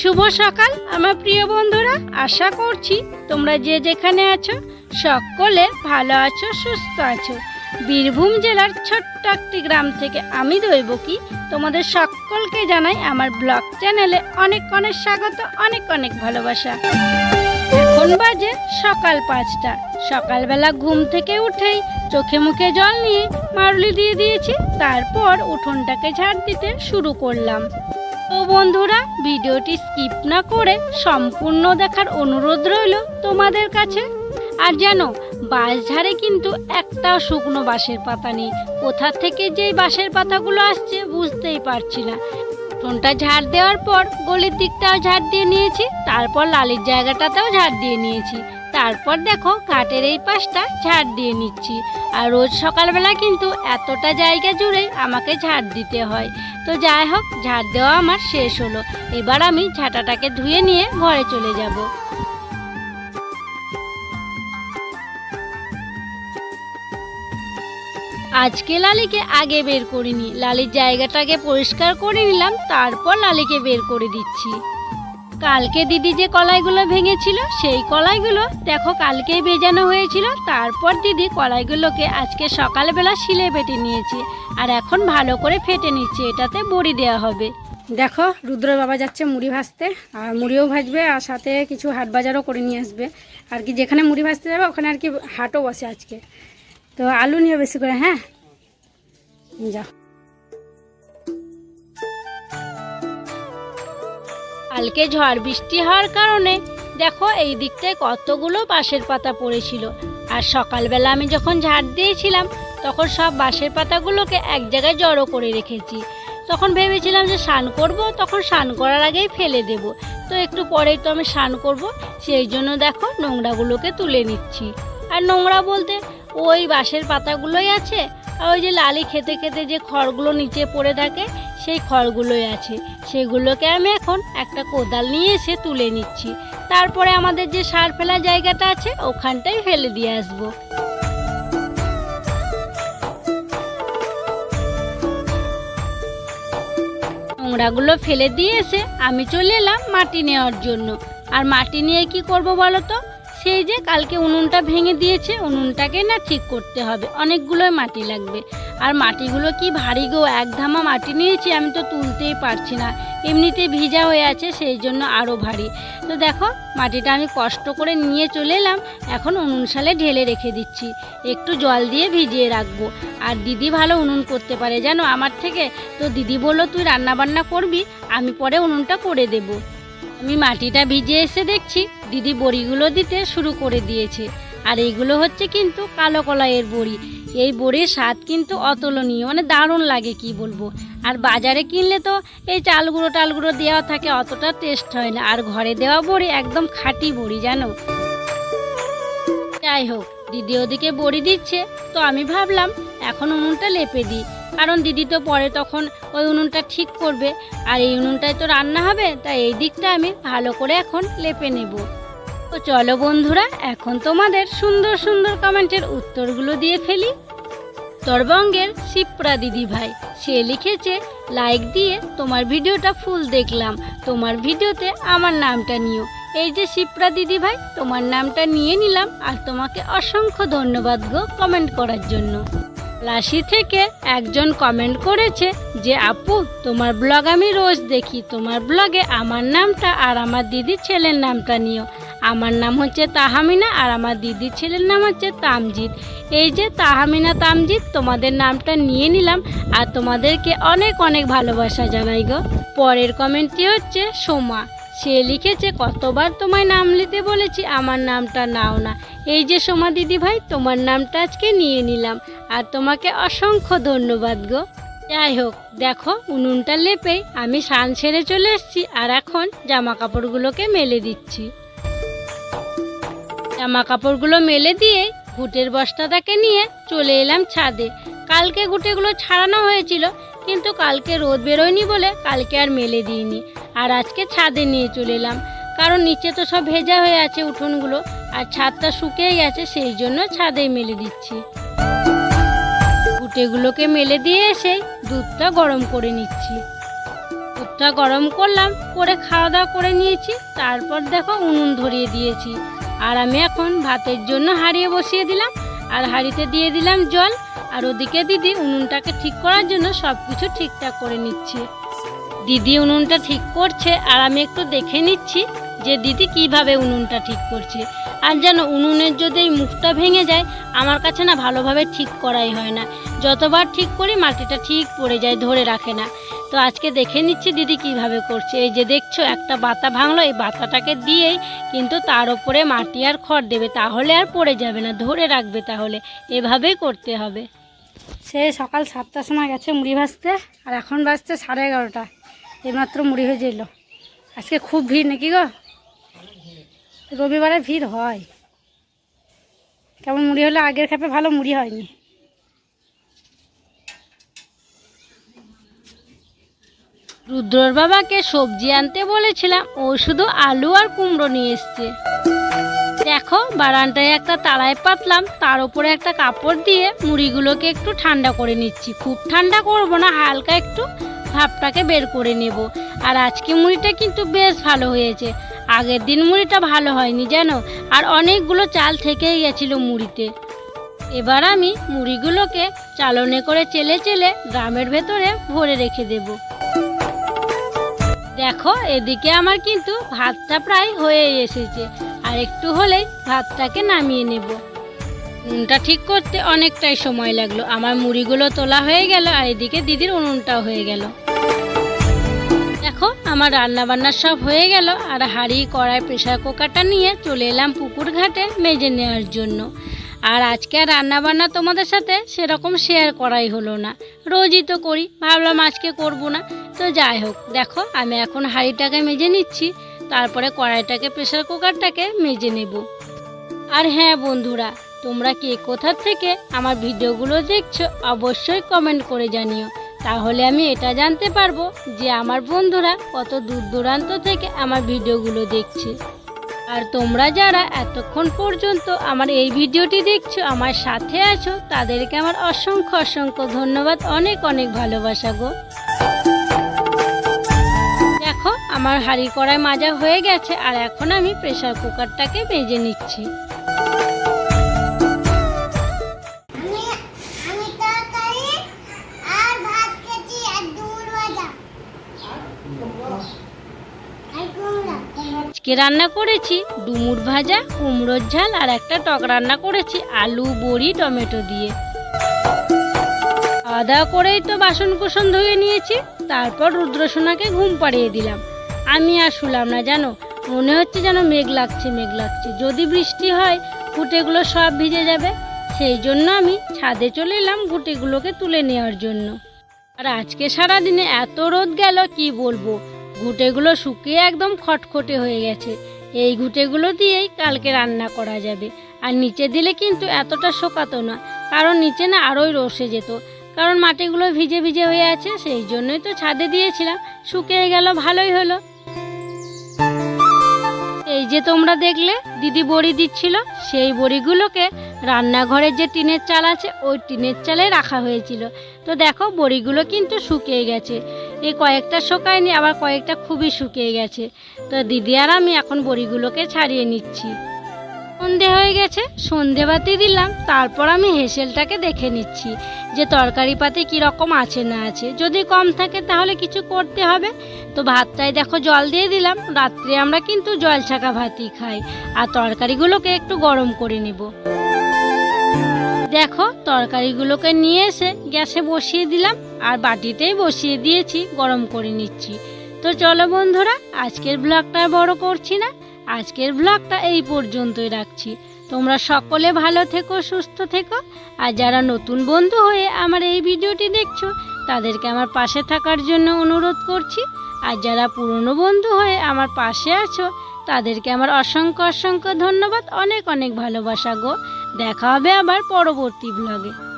শুভ সকাল, আমার প্রিয় বন্ধুরা। আশা করছি তোমরা যে যেখানে আছো, সকলে ভালো আছো, সুস্থ আছো। বীরভূম জেলার ছোট্ট একটি গ্রাম থেকে আমি দৈবকী। তোমাদের সকলকে জানাই আমার ব্লগ চ্যানেলে অনেক অনেক স্বাগত, অনেক অনেক ভালোবাসা। এখন বাজে সকাল পাঁচটা। সকালবেলা ঘুম থেকে উঠেই চোখে মুখে জল নিয়ে মারুলি দিয়ে দিয়েছি, তারপর উঠোনটাকে ঝাড় দিতে শুরু করলাম। বন্ধুরা, ভিডিওটি স্কিপ না করে সম্পূর্ণ দেখার অনুরোধ রইল তোমাদের কাছে। আর জানো বাঁশঝাড়ে কিন্তু একটা শুকনো বাঁশের পাতা নেই। কোথা থেকে যেই বাঁশের পাতাগুলো আসছে বুঝতেই পারছি না। উঠোনটা ঝাড় দেওয়ার পর গলির দিকটাও ঝাড় দিয়ে নিয়েছি, তারপর লালির জায়গাটাতেও ঝাড় দিয়ে নিয়েছি। তারপর দেখো ঘাটের এই পাশটা ঝাড় দিয়ে নিচ্ছি। আর রোজ সকালবেলা কিন্তু এতটা জায়গা জুড়ে আমাকে ঝাড় দিতে হয়। তো যাই হোক, ঝাড় দেওয়া আমার শেষ হলো। এবার আমি ঝাঁটাটাকে ধুয়ে নিয়ে ঘরে চলে যাব। আজকে লালিকে আগে বের করিনি। লালির জায়গাটাকে পরিষ্কার করে নিলাম, তারপর লালিকে বের করে দিচ্ছি। কালকে দিদি যে কলাইগুলো ভেঙেছিল, সেই কলাইগুলো দেখো কালকেই ভেজানো হয়েছিল, তারপর দিদি কলাইগুলোকে আজকে সকালবেলা শিলে বেটে নিয়েছে আর এখন ভালো করে ফেটে নিচ্ছে, এটাতে বড়ি দেওয়া হবে। দেখো, রুদ্র বাবা যাচ্ছে মুড়ি ভাজতে, আর মুড়িও ভাজবে আর সাথে কিছু হাট বাজারও করে নিয়ে আসবে। আর কি যেখানে মুড়ি ভাজতে যাবে, ওখানে আর কি হাটও বসে আজকে। তো আলু নিয়ে বেশি করে হ্যাঁ? যা কালকে ঝড় বৃষ্টি হওয়ার কারণে, দেখো এই দিকটায় কতগুলো বাঁশের পাতা পড়েছিল। আর সকালবেলা আমি যখন ঝাড় দিয়েছিলাম, তখন সব বাঁশের পাতাগুলোকে এক জায়গায় জড়ো করে রেখেছি। তখন ভেবেছিলাম যে স্নান করব, তখন স্নান করার আগেই ফেলে দেব। তো একটু পরেই তো আমি স্নান করব, সেই জন্য দেখো নোংরাগুলোকে তুলে নিচ্ছি। আর নোংরা বলতে ওই বাঁশের পাতাগুলোই আছে, আর ওই যে লালি খেতে খেতে যে খড়গুলো নিচে পড়ে থাকে সেই খড়গুলোই আছে। সেগুলোকে আমি এখন একটা কোদাল নিয়ে এসে তুলে নিচ্ছি। তারপরে আমাদের যে সার ফেলা জায়গাটা আছে, ওখানটাই ফেলে দিয়ে আসব। নোংরাগুলো ফেলে দিয়ে এসে আমি চলে এলাম মাটি নেওয়ার জন্য। আর মাটি নিয়ে কি করব বলো তো? সেই যে কালকে উনুনটা ভেঙে দিয়েছে, উনুনটাকে না ঠিক করতে হবে। অনেকগুলোই মাটি লাগবে। আর মাটিগুলো কি ভারী গো, এক ধামা মাটি নিয়েছি, আমি তো তুলতেই পারছি না। এমনিতে ভিজা হয়ে আছে, সেই জন্য আরও ভারী। তো দেখো, মাটিটা আমি কষ্ট করে নিয়ে চলে এলাম, এখন উনুন সালে ঢেলে রেখে দিচ্ছি। একটু জল দিয়ে ভিজিয়ে রাখব। আর দিদি ভালো উনুন করতে পারে, জানো? আমার থেকে। তো দিদি বলল, তুই রান্না বান্না করবি, আমি পরে উনুনটা করে দেবো। আমি মাটিটা ভিজে এসে দেখছি, দিদি বড়িগুলো দিতে শুরু করে দিয়েছে। আর এইগুলো হচ্ছে কিন্তু কালো কলাইয়ের বড়ি। এই বড়ির স্বাদ কিন্তু অতুলনীয় মানে দারুণ লাগে কি বলব। আর বাজারে কিনলে তো এই চাল গুঁড়ো টাল গুঁড়ো দেওয়া থাকে, অতটা টেস্ট হয় না। আর ঘরে দেওয়া বড়ি একদম খাঁটি বড়ি, জানো? যাই হোক, দিদি ওদিকে বড়ি দিচ্ছে, তো আমি ভাবলাম, এখন উনুনটা লেপে দিই। কারণ দিদি তো পরে তখন ওই উনুনটা ঠিক করবে। আর এই উনুনটায় তো রান্না হবে, তাই এই দিকটা আমি ভালো করে এখন লেপে নেব। তো চলো বন্ধুরা, এখন তোমাদের সুন্দর সুন্দর কমেন্টের উত্তরগুলো দিয়ে ফেলি। উত্তরবঙ্গের শিপ্রা দিদি ভাই, সে লিখেছে, লাইক দিয়ে তোমার ভিডিওটা ফুল দেখলাম। তোমার ভিডিওতে আমার নামটা নিও। এই যে শিপ্রা দিদি ভাই, তোমার নামটা নিয়ে নিলাম আর তোমাকে অসংখ্য ধন্যবাদ গো কমেন্ট করার জন্য। লাসি থেকে একজন কমেন্ট করেছে যে, আপু, তোমার ব্লগ আমি রোজ দেখি। তোমার ব্লগে আমার নামটা আর আমার দিদির ছেলের নামটা নিও। আমার নাম হচ্ছে তাহামিনা আর আমার দিদির ছেলের নাম হচ্ছে তামজিৎ। এই যে তাহামিনা, তামজিৎ, তোমাদের নামটা নিয়ে নিলাম আর তোমাদেরকে অনেক অনেক ভালোবাসা জানাই গো। পরের কমেন্টটি হচ্ছে সোমা। সে লিখেছে, কতবার তোমায় নাম নিতে বলেছি, আমার নামটা নাও না। এই যে সোমা দিদি ভাই তোমার নামটা আজকে নিয়ে নিলাম। আর তোমাকে অসংখ্য ধন্যবাদ গো। যাই হোক, দেখো, উনুনটা লেপেই আমি সান ছেড়ে চলে এসেছি, আর এখন জামা কাপড়গুলোকে মেলে দিচ্ছি। জামা কাপড়গুলো মেলে দিয়ে ঘুটের বস্তাটাকে নিয়ে চলে এলাম ছাদে। কালকে ঘুটেগুলো ছাড়ানো হয়েছিল, কিন্তু কালকে রোদ বেরোয়নি বলে কালকে আর মেলে দিইনি। আর আজকে ছাদে নিয়ে চলে এলাম। কারণ নিচে তো সব ভেজা হয়ে আছে উঠোনগুলো, আর ছাদটা শুকিয়ে গেছে সেই জন্য ছাদেই মেলে দিচ্ছি। ঘুটেগুলোকে মেলে দিয়ে এসে দুধটা গরম করে নিচ্ছি। দুধটা গরম করলাম, করে খাওয়া দাওয়া করে নিয়েছি, তারপর দেখো উনুন ধরিয়ে দিয়েছি। আর আমি এখন ভাতের জন্য হাঁড়িয়ে বসিয়ে দিলাম, আর হাঁড়িতে দিয়ে দিলাম জল, আর ওদিকে দিদি উনুনটাকে ঠিক করার জন্য সব কিছু ঠিকঠাক করে নিচ্ছে। দিদি উনুনটা ঠিক করছে আর আমি একটু দেখে নিচ্ছি যে দিদি কীভাবে উনুনটা ঠিক করছে। আর যেন উনুনের যদি এই মুখটা ভেঙে যায়, আমার কাছে না ভালোভাবে ঠিক করাই হয় না। যতবার ঠিক করি, মাটিটা ঠিক পড়ে যায়, ধরে রাখে না। তো আজকে দেখে নিচ্ছি দিদি কীভাবে করছে। এই যে দেখছ, একটা বাতা ভাঙলো, এই বাতাটাকে দিয়েই কিন্তু তার ওপরে মাটি আর খড় দেবে। তাহলে আর পড়ে যাবে না, ধরে রাখবে তাহলে। এভাবেই করতে হবে। সে সকাল সাতটার সময় গেছে মুড়ি ভাজতে, আর এখন বাজছে সাড়ে এগারোটা। এইমাত্র মুড়ি হয়ে এলো আজকে খুব ভিড় নাকি গো? রবিবারে ভিড় হয়। কেমন মুড়ি হলে আগের খেপে ভালো মুড়ি হয়নি। রুদ্রর বাবাকে সবজি আনতে বলেছিলাম, ও শুধু আলু আর কুমড়ো নিয়ে এসছে। দেখো, বারান্দায় একটা তালায় পাতলাম, তার উপরে একটা কাপড় দিয়ে মুড়িগুলোকে একটু ঠান্ডা করে নিচ্ছি। খুব ঠান্ডা করব না, হালকা একটু ভাপটাকে বের করে নেব। আর আজকে মুড়িটা কিন্তু বেশ ভালো হয়েছে। আগের দিন মুড়িটা ভালো হয়নি, জানো? আর অনেকগুলো চাল থেকেই গেছিল মুড়িতে। এবার আমি মুড়িগুলোকে চালনে করে চেলে চেলে গ্রামের ভেতরে ভরে রেখে দেবো। দেখো, এদিকে আমার কিন্তু ভাতটা প্রায় হয়ে এসেছে। আর একটু হলেই ভাতটাকে নামিয়ে নেব। উনুনটা ঠিক করতে অনেকটাই সময় লাগল। আমার মুড়িগুলো তোলা হয়ে গেল আর এদিকে দিদির উনুনটাও হয়ে গেল। আমার রান্না বান্না সব হয়ে গেল আর হাঁড়ি, কড়াই প্রেশার কুকারটা নিয়ে চলে এলাম পুকুর ঘাটে মেজে নেওয়ার জন্য। আর আজকে আর রান্না বান্না তোমাদের সাথে সেরকম শেয়ার করাই হলো না। রোজই তো করি, ভাবলাম আজকে করব না। তো যাই হোক, দেখো আমি এখন হাঁড়িটাকে মেজে নিচ্ছি, তারপরে কড়াইটাকে প্রেশার কুকারটাকে মেজে নেব। আর হ্যাঁ বন্ধুরা, তোমরা কে কোথা থেকে আমার ভিডিওগুলো দেখছ অবশ্যই কমেন্ট করে জানিও। তাহলে আমি এটা জানতে পারব যে আমার বন্ধুরা কত দূর দূরান্ত থেকে আমার ভিডিওগুলো দেখছে। আর তোমরা যারা এতক্ষণ পর্যন্ত আমার এই ভিডিওটি দেখছ, আমার সাথে আছো, তাদেরকে আমার অসংখ্য অসংখ্য ধন্যবাদ, অনেক অনেক ভালোবাসা গো। দেখো, আমার হাঁড়ি কড়াই মাজা হয়ে গেছে, আর এখন আমি প্রেশার কুকারটাকে মেজে নিচ্ছি। আজকে রান্না করেছি ডুমুর ভাজা, কুমড়োর ঝাল আর একটা টক রান্না করেছি আলু, বড়ি, টমেটো দিয়ে। খাওয়া দাওয়া করেই তো বাসন কুসন ধুয়ে নিয়েছি, তারপর রুদ্রসোনাকে ঘুম পাড়িয়ে দিলাম। আমি আর শুলাম না, জানো? মনে হচ্ছে যেন মেঘ লাগছে মেঘ লাগছে। যদি বৃষ্টি হয় ঘুটেগুলো সব ভিজে যাবে। সেই জন্য আমি ছাদে চলে এলাম ঘুটেগুলোকে তুলে নেওয়ার জন্য। আর আজকে সারাদিনে এত রোদ গেল, কি বলব? ঘুঁটেগুলো শুকিয়ে একদম খটখটে হয়ে গেছে। এই ঘুঁটেগুলো দিয়েই কালকে রান্না করা যাবে। আর নিচে দিলে কিন্তু এতটা শোকাতো না, কারণ নিচে না আরোই রসে যেত। কারণ মাটিগুলো ভিজে ভিজে হয়ে আছে, সেই জন্যই তো ছাদে দিয়েছিলাম। শুকিয়ে গেল, ভালোই হলো। এই যে তোমরা দেখলে, দিদি বড়ি দিচ্ছিল, সেই বড়িগুলোকে রান্নাঘরের যে টিনের চাল আছে, ওই টিনের চালে রাখা হয়েছিল। তো দেখো, বড়িগুলো কিন্তু শুকিয়ে গেছে। এই কয়েকটা শুকায়নি, আবার কয়েকটা খুবই শুকিয়ে গেছে। তো দিদি আর আমি এখন বড়িগুলোকে ছাড়িয়ে নিচ্ছি। সন্ধে হয়ে গেছে, সন্ধে বাতি দিলাম, তারপর আমি হেসেলটাকে দেখে নিচ্ছি যে তরকারি পাতি কীরকম আছে না আছে। যদি কম থাকে তাহলে কিছু করতে হবে। তো ভাতটায় দেখো জল দিয়ে দিলাম, রাত্রে আমরা কিন্তু জল ছাকা ভাতই খাই। আর তরকারিগুলোকে একটু গরম করে নেব। দেখো, তরকারিগুলোকে নিয়ে এসে গ্যাসে বসিয়ে দিলাম। আর বাটিতেই বসিয়ে দিয়েছি, গরম করে নিচ্ছি। তো চলো বন্ধুরা, আজকের ব্লগটা বড় করছি না। আজকের ব্লগটা এই পর্যন্তই রাখছি। তোমরা সকলে ভালো থেকো, সুস্থ থেকো। আর যারা নতুন বন্ধু হয়ে আমার এই ভিডিওটি দেখছ, তাদেরকে আমার পাশে থাকার জন্য অনুরোধ করছি। আর যারা পুরনো বন্ধু হয়ে আমার পাশে আছো, তাদেরকে আমার অসংখ্য অসংখ্য ধন্যবাদ, অনেক অনেক ভালোবাসা গো। দেখা হবে আবার পরবর্তী ব্লগে